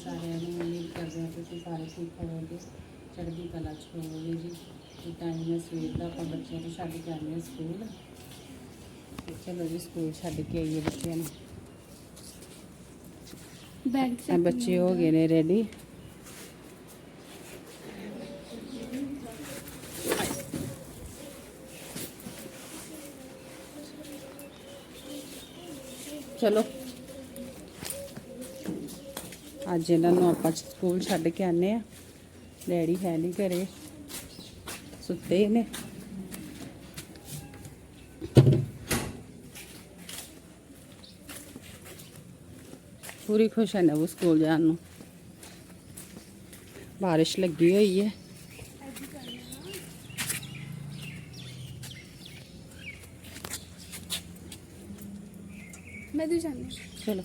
ਸਾਰਿਆਂ ਨੂੰ ਉਮੀਦ ਕਰਦੇ ਹਾਂ ਕਿ ਤੁਸੀਂ ਸਾਰੇ ਠੀਕ ਹੋਵੋਗੇ ਚੜ੍ਹਦੀ ਕਲਾ ਚ ਹੋਵੋਗੇ ਜੀ ਤੇ ਟਾਈਮ ਹੈ ਸਵੇਰ ਦਾ ਆਪਾਂ ਬੱਚਿਆਂ ਨੂੰ ਛੱਡ ਕੇ ਆਉਂਦੇ ਹਾਂ ਸਕੂਲ ਤੇ ਚਲੋ ਜੀ ਸਕੂਲ ਛੱਡ ਕੇ ਆਈਏ ਬੱਚਿਆਂ ਨੂੰ ਬੈਗ ਆ ਬੱਚੇ ਹੋ ਗਏ ਨੇ ਰੈਡੀ ਚਲੋ ਅੱਜ ਇਹਨਾਂ ਨੂੰ ਆਪਾਂ ਸਕੂਲ ਛੱਡ ਕੇ ਆਨੇ ਆ ਡੈਡੀ ਹੈ ਨਹੀਂ ਘਰੇ। ਸੁੱਤੇ ਨੇ। ਪੂਰੀ ਖੁਸ਼ ਹੈ ਨਾ ਉਹ ਸਕੂਲ ਜਾਣ ਨੂੰ। ਬਾਰਿਸ਼ ਲੱਗੀ ਹੋਈ ਹੈ। ਮੈਂ ਤੂੰ ਜਾਣੀ ਚਲੋ।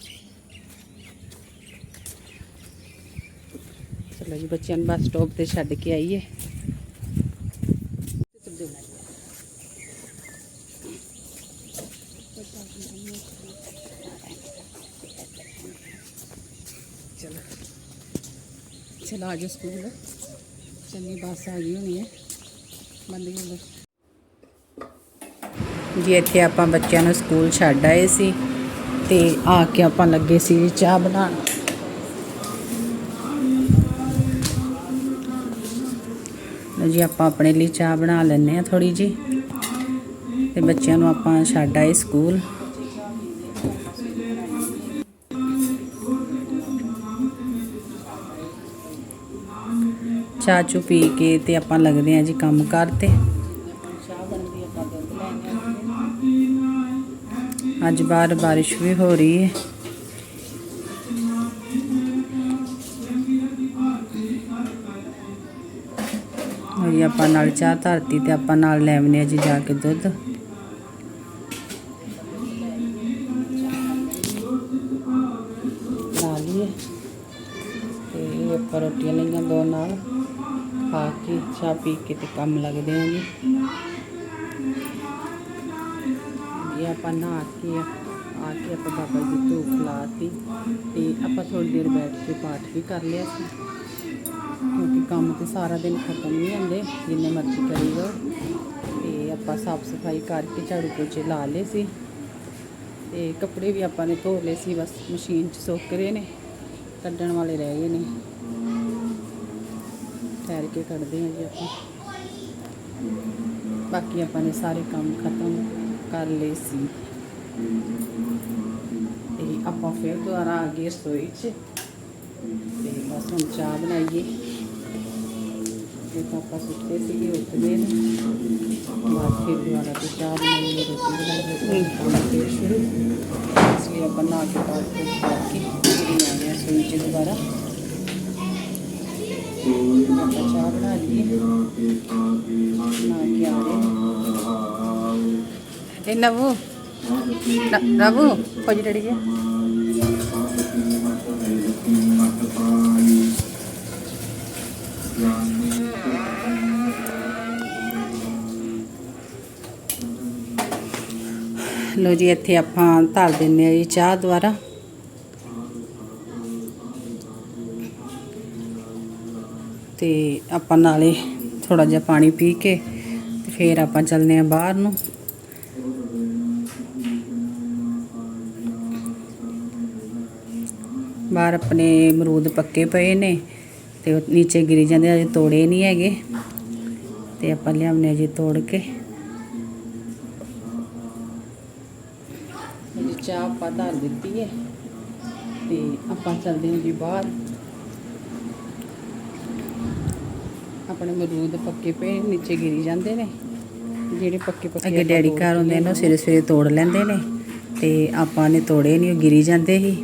ਚਲੋ ਜੀ, ਬੱਚਿਆਂ ਨੂੰ ਬੱਸ ਸਟਾਪ ਤੇ ਛੱਡ ਕੇ ਆਈਏ। ਚਲੋ। ਚਲੋ ਆਜੋ ਸਕੂਲ ਚੰਗੀ ਬੱਸ ਆ ਗਈ ਹੋਣੀ ਹੈ। ਬੰਦ ਕਰ ਜੀ, ਇੱਥੇ ਆਪਾਂ ਬੱਚਿਆਂ ਨੂੰ ਸਕੂਲ ਛੱਡ ਆਏ ਸੀ ਤੇ ਆ ਕੇ ਆਪਾਂ ਲੱਗੇ ਸੀ ਚਾਹ ਬਣਾਉਣ। ਲਓ ਜੀ, ਆਪਾਂ ਆਪਣੇ ਲਈ ਚਾਹ ਬਣਾ ਲੈਂਦੇ ਆ ਥੋੜੀ ਜੀ ਤੇ ਬੱਚਿਆਂ ਨੂੰ ਆਪਾਂ ਛੱਡ ਆਏ ਸਕੂਲ। ਚਾਹ ਚੂ ਪੀ ਕੇ ਤੇ ਆਪਾਂ ਲੱਗਦੇ ਆ ਜੀ ਕੰਮ ਕਰ ਤੇ। ਅੱਜ ਬਾਹਰ ਬਾਰਿਸ਼ ਵੀ ਹੋ ਰਹੀ ਹੈ। ਹੋਈ ਆਪਾਂ ਨਾਲ ਚਾਹ ਧਰਤੀ ਤੇ ਆਪਾਂ ਨਾਲ ਲੈ ਆਉਂਦੇ ਆ ਜੀ ਜਾ ਕੇ ਦੁੱਧ। ਲਾ ਲਈਏ। ਤੇ ਇਹ ਆਪਾਂ ਰੋਟੀਆਂ ਲਈਆਂ ਦੋ ਨਾਲ। ਖਾ ਕੇ ਚਾਹ ਪੀ ਕੇ ਤੇ ਕੰਮ ਲੱਗਦੇ ਆ ਜੀ। ਇਹ ਆਪਾਂ ਨਹਾ ਕੇ ਆ। ਕੇ ਆਪਾਂ ਬਾਬਾ ਜੀ ਦੀ ਧੂਪ ਲਾਤੀ। ਤੇ ਆਪਾਂ ਥੋੜੀ ਦੇਰ ਬੈਠ ਕੇ ਪਾਠ ਵੀ ਕਰ ਲਿਆ ਸੀ। ਕਿਉਂਕਿ ਕੰਮ ਤੇ ਸਾਰਾ ਦਿਨ ਖਤਮ ਨਹੀਂ ਹੁੰਦੇ, ਜਿੰਨੇ ਮਰਜ਼ੀ ਕਰੀ ਜਾਓ। ਤੇ ਆਪਾਂ ਸਾਫ਼ ਸਫ਼ਾਈ ਕਰਕੇ ਝਾੜੂ ਪੋਚੇ ਲਾ ਲਏ ਸੀ। ਤੇ ਕੱਪੜੇ ਵੀ ਆਪਾਂ ਨੇ ਧੋ ਲਏ ਸੀ, ਬਸ ਮਸ਼ੀਨ 'ਚ ਸੁੱਕ ਰਹੇ ਨੇ, ਕੱਢਣ ਵਾਲੇ ਰਹਿ ਗਏ ਨੇ। ਠਹਿਰ ਕੇ ਕੱਢਦੇ ਹਾਂ ਜੀ ਆਪਾਂ। ਬਾਕੀ ਆਪਾਂ ਨੇ ਸਾਰੇ ਕੰਮ ਖਤਮ ਕਰ ਲਏ ਸੀ। ਤੇ ਆਪਾਂ ਫਿਰ ਦੁਬਾਰਾ ਆ ਗਏ ਰਸੋਈ 'ਚ। ਤੇ ਬਸ ਹੁਣ ਚਾਹ ਬਣਾਈਏ। ਤੇ ਪਾਪਾ ਸੁੱਤੇ ਸੀਗੇ ਉੱਠਦੇ ਨੇ। ਬਾਅਦ ਫਿਰ ਦੁਬਾਰਾ ਤੇ ਚਾਹ ਬਣਾਈਏ ਰੋਟੀ ਬਣਾਈਏ ਕੰਮ ਫਿਰ ਸ਼ੁਰੂ। ਇਸ ਲਈ ਆਪਾਂ ਨਹਾ ਕੇ ਪਾਠ ਪੂਠ ਕਰਕੇ ਫਿਰ ਆਏ ਹਾਂ ਰਸੋਈ 'ਚ ਦੁਬਾਰਾ। ਆਪਾਂ ਚਾਹ ਬਣਾ ਲਈਏ। ਨਾ ਕੇ ਆ ਰਹੇ ਇਹ ਨਵੂ। ਨਵੂ ਕੋਈ ਡੜੀ ਗਿਆ ਲੋ ਜੀ, ਇੱਥੇ ਆਪਾਂ ਧਰ ਦਿੰਨੇ ਆ ਜੀ ਚਾਹ ਦੁਆਰਾ। ਤੇ ਆਪਾਂ ਨਾਲੇ ਥੋੜਾ ਜਿਹਾ ਪਾਣੀ ਪੀ ਕੇ ਤੇ ਫਿਰ ਆਪਾਂ ਚੱਲਨੇ ਆ ਬਾਹਰ ਨੂੰ। ਬਾਹਰ ਆਪਣੇ ਅਮਰੂਦ ਪੱਕੇ ਪਏ ਨੇ ਤੇ ਨੀਚੇ ਗਿਰੀ ਜਾਂਦੇ ਅਜੇ ਤੋੜੇ ਨਹੀਂ ਹੈਗੇ। ਤੇ ਆਪਾਂ ਲਿਆਉਣੇ ਜੀ ਤੋੜ ਕੇ। ਧਰ ਦਿੱਤੀ ਹੈ। ਤੇ ਆਪਾਂ ਚੱਲਦੇ ਹਾਂ ਜੀ ਬਾਹਰ। ਆਪਣੇ ਅਮਰੂਦ ਪੱਕੇ ਪਏ ਨੀਚੇ ਗਿਰੀ ਜਾਂਦੇ ਨੇ। ਜਿਹੜੇ ਪੱਕੇ ਪੱਕੇ ਅੱਗੇ ਡੈਡੀ ਘਰ ਹੁੰਦੇ ਨੇ ਉਹ। ਸਵੇਰੇ ਸਵੇਰੇ ਤੋੜ ਲੈਂਦੇ ਨੇ। ਤੇ ਆਪਾਂ ਨੇ ਤੋੜੇ ਨਹੀਂ ਉਹ ਗਿਰੀ ਜਾਂਦੇ ਸੀ।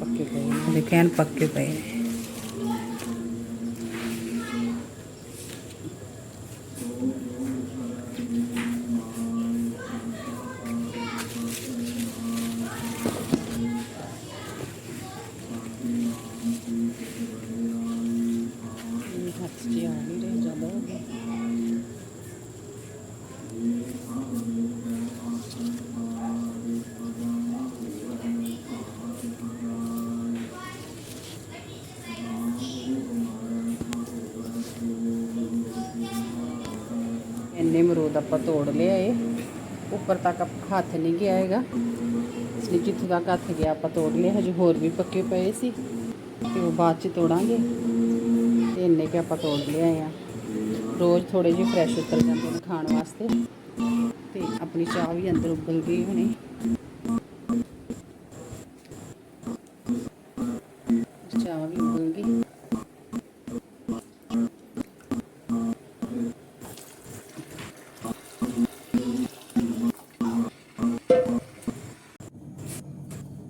ਪੱਕੇ ਪਏ। ਦੇਖਿਆ ਪੱਕੇ ਪਏ ਨੇ। इन्ने मरूद आप तोड़ लिया है उपर तक हाथ नहीं गया है ਇਸ ਜਿੱਥੋਂ ਤੱਕ ਹੱਥ ਗਿਆ, ਆਪਾਂ ਤੋੜ ਲਏ, ਹਜੇ ਹੋਰ ਵੀ ਪੱਕੇ ਪਏ ਸੀ। ਤੇ ਉਹ ਬਾਅਦ ਚ ਤੋੜਾਂਗੇ। ਤੇ ਇੰਨੇ ਕਿ ਆਪਾਂ ਤੋੜ ਲਿਆਏ ਆ। ਰੋਜ਼ ਥੋੜੇ ਜਿਹੇ ਫਰੈਸ਼ ਉਤਰ ਜਾਂਦੇ ਨੇ ਖਾਣ ਵਾਸਤੇ। ਤੇ ਆਪਣੀ ਚਾਹ ਵੀ ਅੰਦਰ ਉਬਲ ਗਈ ਹੁਣੇ।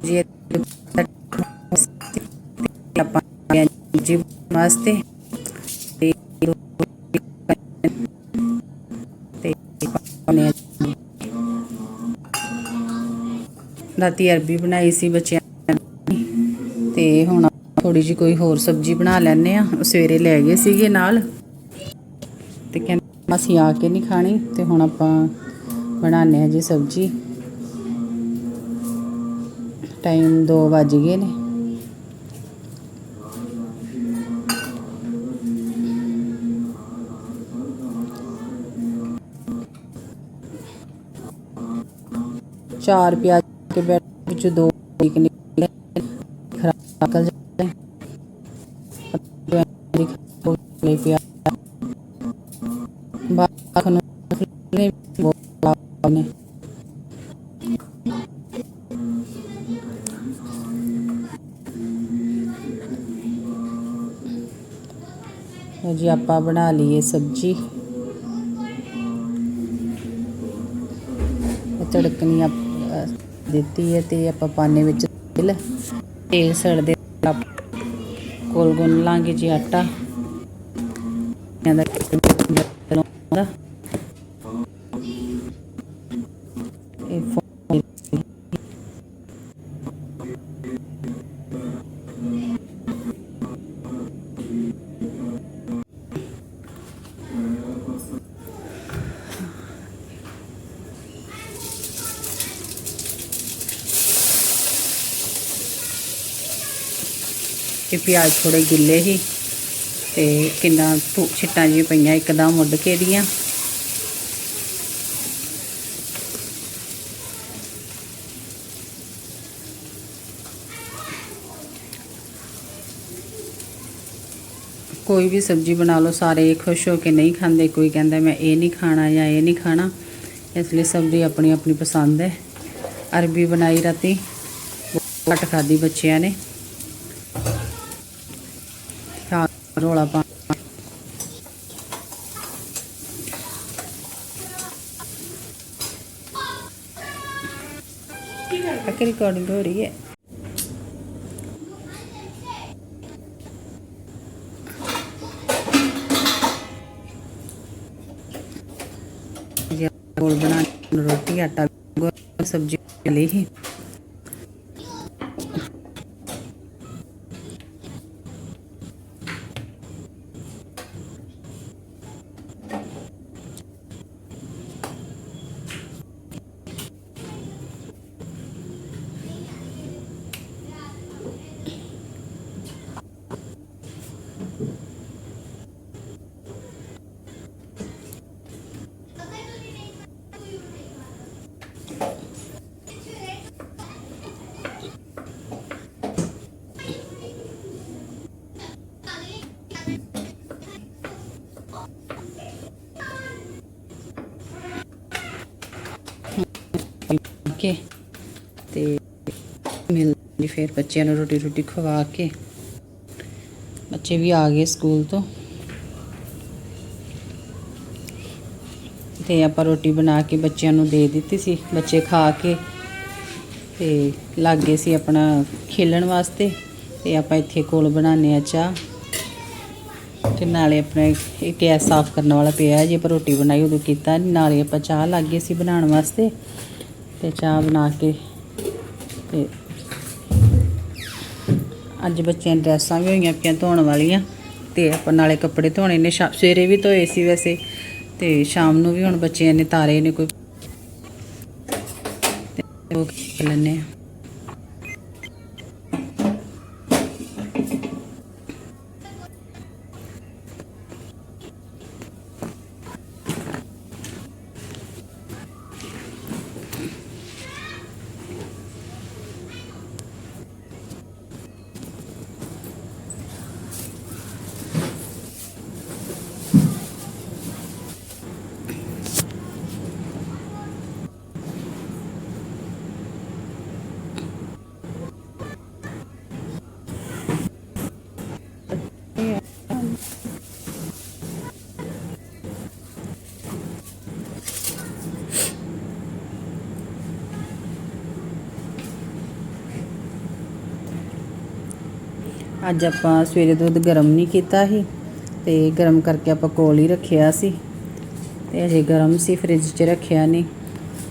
ਜੀ ਆਪਾਂ ਜੀ ਵਾਸਤੇ ਤੇ ਰਾਤੀ ਅਰਬੀ ਬਣਾਈ ਸੀ ਬੱਚਿਆਂ ਤੇ ਹੁਣ ਥੋੜੀ ਜੀ ਕੋਈ ਹੋਰ ਸਬਜ਼ੀ ਬਣਾ ਲੈਣੇ ਆ। ਸਵੇਰੇ ਲੈ ਗਏ ਸੀਗੇ ਨਾਲ। ਤੇ ਕਹਿੰਦੇ ਅਸੀਂ ਆ ਕੇ ਨਹੀਂ ਖਾਣੀ ਤੇ ਹੁਣ ਆਪਾਂ ਬਣਾਉਂਦੇ ਆ ਜੀ ਸਬਜ਼ੀ। ਟਾਈਮ 2 ਵੱਜ ਗਏ ਨੇ ਚਾਰ ਪਿਆਜ਼ ਕੇ ਬੈਠ ਵਿੱਚ ਦੋ ਇੱਕ ਨਿਕਲੇ ਖਰਾਬ ਨਿਕਲ ਜਾਂਦੇ ਲੈ ਪਿਆ ਆਪਾਂ ਬਣਾ ਲਈਏ ਸਬਜੀ। ਤੜਕਣੀ ਦਿੱਤੀ ਹੈ ਤੇ ਆਪਾਂ ਪਾਣੇ ਵਿੱਚ ਤੇਲ। ਤੇਲ ਸੜਦੇ ਕੋਲ ਗੁੰਨ ਲਾਂਗੇ ਜੀ ਆਟਾ। ਇਹਦਾ ਪਿਆਜ਼ ਥੋੜੇ ਗਿੱਲੇ ਸੀ ਤੇ ਕਿੰਨਾ ਧੂ ਛਿੱਟਾਂ ਜੀ ਪਈਆਂ ਇੱਕਦਮ ਉੱਡ ਕੇ ਦੀਆਂ ਕੋਈ ਵੀ ਸਬਜ਼ੀ ਬਣਾ ਲਓ, ਸਾਰੇ ਖੁਸ਼ ਹੋ ਕੇ ਨਹੀਂ ਖਾਂਦੇ। ਕੋਈ ਕਹਿੰਦਾ ਮੈਂ ਇਹ ਨਹੀਂ ਖਾਣਾ ਜਾਂ ਇਹ ਨਹੀਂ ਖਾਣਾ, ਇਸ ਲਈ ਸਬਜ਼ੀ ਆਪਣੀ ਆਪਣੀ ਪਸੰਦ ਹੈ। ਅਰਬੀ ਬਣਾਈ ਰਾਤੀ। ਘੱਟ ਖਾਦੀ ਬੱਚਿਆਂ ਨੇ ਖਾ ਰੋਲਾ ਪਾ ਕਿ ਰਿਕਾਰਡਿੰਗ ਹੋ ਰਹੀ ਹੈ। ਗੋਲ ਬਣਾ ਰੋਟੀ ਆਟਾ ਸਬਜ਼ੀ ਲਈ ਕੇ ਤੇ ਮਿਲਦੀ ਫਿਰ ਬੱਚਿਆਂ ਨੂੰ ਰੋਟੀ ਰੋਟੀ ਖਵਾ ਕੇ ਬੱਚੇ ਵੀ ਆ ਗਏ ਸਕੂਲ ਤੋਂ। ਤੇ ਆਪਾਂ ਰੋਟੀ ਬਣਾ ਕੇ ਬੱਚਿਆਂ ਨੂੰ ਦੇ ਦਿੱਤੀ ਸੀ। ਬੱਚੇ ਖਾ ਕੇ ਤੇ ਲੱਗ ਗਏ ਸੀ ਆਪਣਾ ਖੇਲਣ ਵਾਸਤੇ ਤੇ ਆਪਾਂ ਇੱਥੇ ਕੋਲ ਬਣਾਉਂਦੇ ਆ ਚਾਹ। ਤੇ ਨਾਲੇ ਆਪਣੇ ਇਹ ਗੈਸ ਸਾਫ਼ ਕਰਨ ਵਾਲਾ ਪਿਆ ਜੇ ਆਪਾਂ ਰੋਟੀ ਬਣਾਈ ਉਦੋਂ ਕੀਤਾ ਨਾਲੇ ਆਪਾਂ ਚਾਹ ਲੱਗ ਗਏ ਸੀ ਬਣਾਉਣ ਵਾਸਤੇ। ਤੇ ਚਾਹ ਬਣਾ ਕੇ ਤੇ ਅੱਜ ਬੱਚਿਆਂ ਦੀਆਂ ਡਰੈਸਾਂ ਵੀ ਹੋਈਆਂ ਪਈਆਂ ਧੋਣ ਵਾਲੀਆਂ ਤੇ ਆਪਾਂ ਨਾਲੇ ਕੱਪੜੇ ਧੋਣੇ ਨੇ ਸਵੇਰੇ ਵੀ ਧੋਏ ਸੀ ਵੈਸੇ ਤੇ ਸ਼ਾਮ ਨੂੰ ਵੀ ਹੁਣ ਬੱਚਿਆਂ ਨੇ ਤਾਰੇ ਨੇ ਕੋਈ ਉਹ ਕਰ ਲੈਂਦੇ ਆ। ਅੱਜ ਆਪਾਂ ਸਵੇਰੇ ਦੁੱਧ ਗਰਮ ਨਹੀਂ ਕੀਤਾ ਸੀ ਤੇ ਗਰਮ ਕਰਕੇ ਆਪਾਂ ਕੋਲ ਹੀ ਰੱਖਿਆ ਸੀ ਤੇ ਅਜੇ ਗਰਮ ਸੀ, ਫ੍ਰਿਜ 'ਚ ਰੱਖਿਆ ਨਹੀਂ।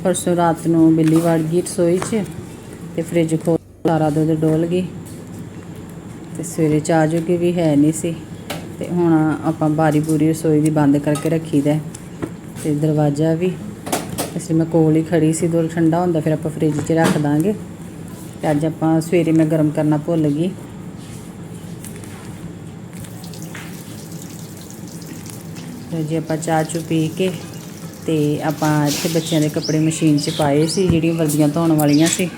ਪਰਸੋਂ ਰਾਤ ਨੂੰ ਬਿੱਲੀ ਵੜ ਗਈ ਰਸੋਈ 'ਚ ਤੇ ਫ੍ਰਿਜ ਖੋਲ ਸਾਰਾ ਦੁੱਧ ਡੋਲ ਗਈ ਤੇ ਸਵੇਰੇ ਚਾਹ ਜੋਗੀ ਵੀ ਹੈ ਨਹੀਂ ਸੀ ਤੇ ਹੁਣ ਆਪਾਂ ਬਾਰੀ ਬੂਰੀ ਰਸੋਈ ਦੀ ਬੰਦ ਕਰਕੇ ਰੱਖੀ ਦਾ ਤੇ ਦਰਵਾਜ਼ਾ ਵੀ। ਇਸ ਲਈ ਮੈਂ ਕੋਲ ਹੀ ਖੜੀ ਸੀ, ਦੁੱਧ ਠੰਡਾ ਹੁੰਦਾ ਫਿਰ ਆਪਾਂ ਫ੍ਰਿਜ 'ਚ ਰੱਖ ਦਾਂਗੇ ਤੇ ਅੱਜ ਆਪਾਂ ਸਵੇਰੇ ਮੈਂ ਗਰਮ ਕਰਨਾ ਭੁੱਲ ਗਈ। ਤੇ ਜੀ, ਆਪਾਂ ਚਾਹ ਚੁ ਪੀ ਕੇ ਤੇ ਆਪਾਂ ਇੱਥੇ ਬੱਚਿਆਂ ਦੇ ਕੱਪੜੇ ਮਸ਼ੀਨ 'ਚ ਪਾਏ ਸੀ, ਜਿਹੜੀਆਂ ਵਰਦੀਆਂ ਧੋਣ ਵਾਲੀਆਂ ਸੀ।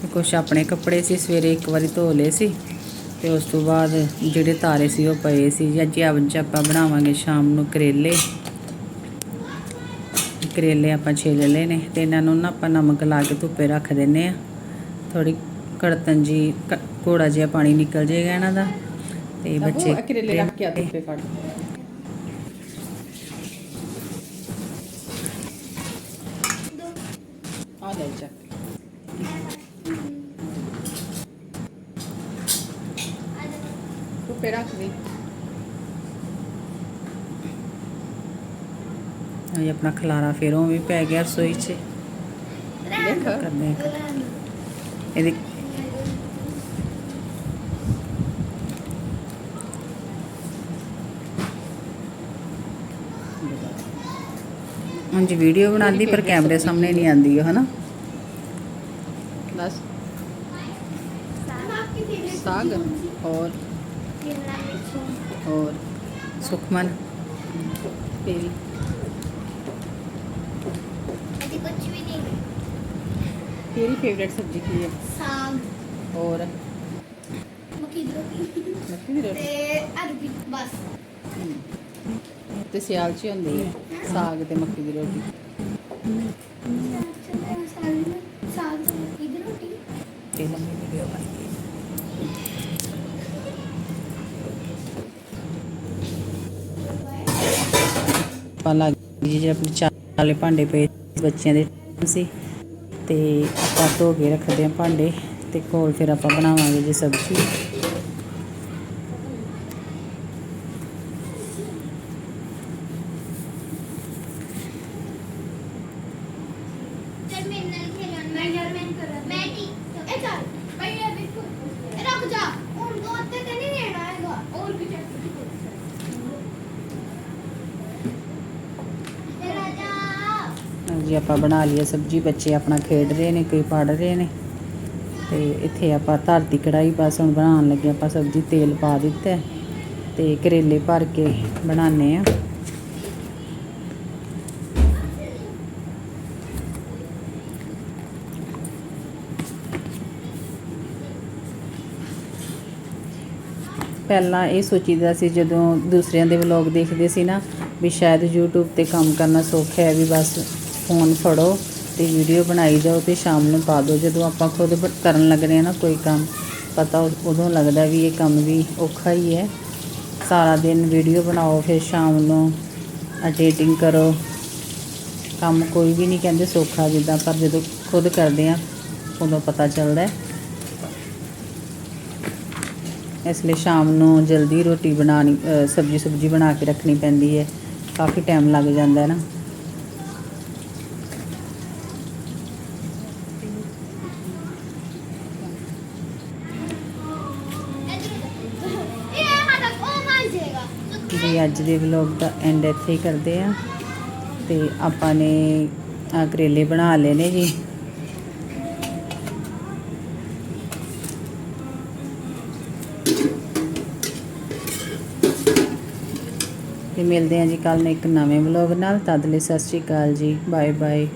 ਤੇ ਕੁਛ ਆਪਣੇ ਕੱਪੜੇ ਸੀ, ਸਵੇਰੇ ਇੱਕ ਵਾਰੀ ਧੋ ਲਏ ਸੀ ਤੇ ਉਸ ਤੋਂ ਬਾਅਦ ਜਿਹੜੇ ਤਾਰੇ ਸੀ, ਉਹ ਪਏ ਸੀ। ਜੀ ਅੱਜ ਅੱਜ ਆਪਾਂ ਬਣਾਵਾਂਗੇ ਸ਼ਾਮ ਨੂੰ ਕਰੇਲੇ। ਕਰੇਲੇ ਆਪਾਂ ਛਿੱਲ ਲਏ ਨੇ ਤੇ ਇਹਨਾਂ ਨੂੰ ਨਾ ਆਪਾਂ ਨਮਕ ਲਾ ਕੇ ਧੁੱਪੇ ਰੱਖ ਦਿੰਨੇ ਆ ਥੋੜੀ ਕੜਤਨ ਜੀ ਕ- ਘੋੜਾ ਜਿਹਾ ਪਾਣੀ ਨਿਕਲ ਜਾਏਗਾ ਇਹਨਾਂ ਦਾ ਤੇ ਬੱਚੇ ਕਰੇਲੇ ਰੱਖ ਕੇ ਆ ਧੁੱਪੇ ਫੜ। ਆ ਲੈ ਚੱਕ ਧੁੱਪੇ ਰੱਖ ਦੇ। ਇਹ ਆਪਣਾ ਖਲਾਰਾ ਫਿਰ ਵੀ ਪੈ ਗਿਆ ਰਸੋਈ 'ਚ। ਦੇਖ। ਕਰਦੇ ਇਹਦੀ ਹਾਂਜੀ ਵੀਡੀਓ ਬਣਾਉਂਦੀ ਪਰ ਕੈਮਰੇ ਸਾਹਮਣੇ ਨਹੀਂ ਆਉਂਦੀ ਉਹ ਹਨਾ? ਬਸ। ਸਾਗ ਔਰ ਔਰ ਸੁਖਮਨ। ਤੇਰੀ ਕੁਝ ਵੀ ਨਹੀਂ ਤੇਰੀ ਫੇਵਰੇਟ ਸਬਜ਼ੀ ਕੀ ਹੈ? ਸਾਗ ਔਰ ਮੱਕੀ ਦੀ ਰੋਟੀ। ਮੱਕੀ ਦੀ ਰੋਟੀ। ਤੇ ਅਰਬੀ ਬਸ। ਤੇ ਸਿਆਲ ਚ ਹੀ ਹੁੰਦੀ ਹੈ, ਸਾਗ ਤੇ ਮੱਕੀ ਦੀ ਰੋਟੀ। ਤੇ ਲੰਮੀ ਵੀਡੀਓ ਬਣ ਗਈ। ਪਾ ਜਿਹੜੇ ਆਪਣੇ ਚਾਹ ਭਾਂਡੇ ਪਏ ਬੱਚਿਆਂ ਦੇ ਸੀ, ਤੇ ਆਪਾਂ ਧੋ ਕੇ ਰੱਖਦੇ ਹਾਂ ਭਾਂਡੇ, ਤੇ ਕੋਲ ਫਿਰ ਆਪਾਂ ਬਣਾਵਾਂਗੇ ਜੀ ਸਬਜ਼ੀ ਚੱਲ ਮੇਰੇ ਨਾਲ ਖੇਲਣ ਮੈਂ ਯਾਰ ਮੈਂ ਕਰਾਂ ਮੈਂ ਠੀਕ ਇਹ ਚੱਲ ਭਾਈ ਇਹ ਦੇਖੋ ਇਹ ਰੁਕ ਜਾ ਹੁਣ ਦੋ ਹੱਥੇ ਤੇ ਨਹੀਂ ਲੈਣਾ ਹੈਗਾ ਹੋਰ ਵੀ ਚੱਲ ਇਹ ਰਾਜਾ ਜੀ ਆਪਾਂ ਬਣਾ ਲਈਏ ਸਬਜ਼ੀ, ਬੱਚੇ ਆਪਣਾ ਖੇਡ ਰਹੇ ਨੇ, ਕੋਈ ਪੜ ਰਹੇ ਨੇ। ਤੇ ਇੱਥੇ ਆਪਾਂ ਧਰਤੀ ਕੜਾਈ ਬਸ ਹੁਣ ਬਣਾਉਣ ਲੱਗੇ ਆਪਾਂ ਸਬਜ਼ੀ ਤੇਲ ਪਾ ਦਿੱਤਾ ਤੇ ਕਰੇਲੇ ਭਰ ਕੇ ਬਣਾਉਂਦੇ ਆ ਪਹਿਲਾਂ ਇਹ ਸੋਚੀਦਾ ਸੀ, ਜਦੋਂ ਦੂਸਰਿਆਂ ਦੇ ਵਲੌਗ ਦੇਖਦੇ ਸੀ ਨਾ, ਵੀ ਸ਼ਾਇਦ YouTube ਤੇ ਕੰਮ ਕਰਨਾ ਸੌਖਾ ਹੈ, ਵੀ ਬਸ ਫੋਨ ਫੜੋ ਤੇ ਵੀਡੀਓ ਬਣਾਈ ਜਾਓ ਤੇ ਸ਼ਾਮ ਨੂੰ ਪਾ ਦਿਓ। ਜਦੋਂ ਆਪਾਂ ਖੁਦ ਬ- ਕਰਨ ਲੱਗਦੇ ਆ ਨਾ ਕੋਈ ਕੰਮ ਪਤਾ ਉਦੋਂ ਲੱਗਦਾ ਵੀ ਇਹ ਕੰਮ ਵੀ ਔਖਾ ਹੀ ਹੈ। ਸਾਰਾ ਦਿਨ ਵੀਡੀਓ ਬਣਾਓ ਫਿਰ ਸ਼ਾਮ ਨੂੰ ਐਡੀਟਿੰਗ ਕਰੋ। ਕੰਮ ਕੋਈ ਵੀ ਨਹੀਂ ਕਹਿੰਦੇ ਸੌਖਾ ਜਿੱਦਾਂ ਪਰ ਜਦੋਂ ਖੁਦ ਕਰਦੇ ਆ ਉਦੋਂ ਪਤਾ ਚੱਲਦਾ ਇਸ ਲਈ ਸ਼ਾਮ ਨੂੰ ਜਲਦੀ ਰੋਟੀ ਬਣਾਣੀ ਅ, ਸਬਜ਼ੀ ਸੁਬਜੀ ਬਣਾ ਕੇ ਰੱਖਣੀ ਪੈਂਦੀ ਹੈ। ਕਾਫੀ ਟਾਈਮ ਲੱਗ ਜਾਂਦਾ ਹੈ ਨਾ। ਜੀ ਅੱਜ ਦੇ ਵਲੌਗ ਦਾ ਐਂਡ ਇੱਥੇ ਹੀ ਕਰਦੇ ਆ ਤੇ ਆਪਾਂ ਨੇ ਆ ਕਰੇਲੇ ਬਣਾ ਲਏ ਨੇ ਜੀ। ਤੇ ਮਿਲਦੇ ਆ ਜੀ ਕੱਲ ਨੂੰ ਇੱਕ ਨਵੇਂ ਵਲੌਗ ਨਾਲ। ਤਦ ਲਈ ਸਤਿ ਸ਼੍ਰੀ ਅਕਾਲ ਜੀ। Bye bye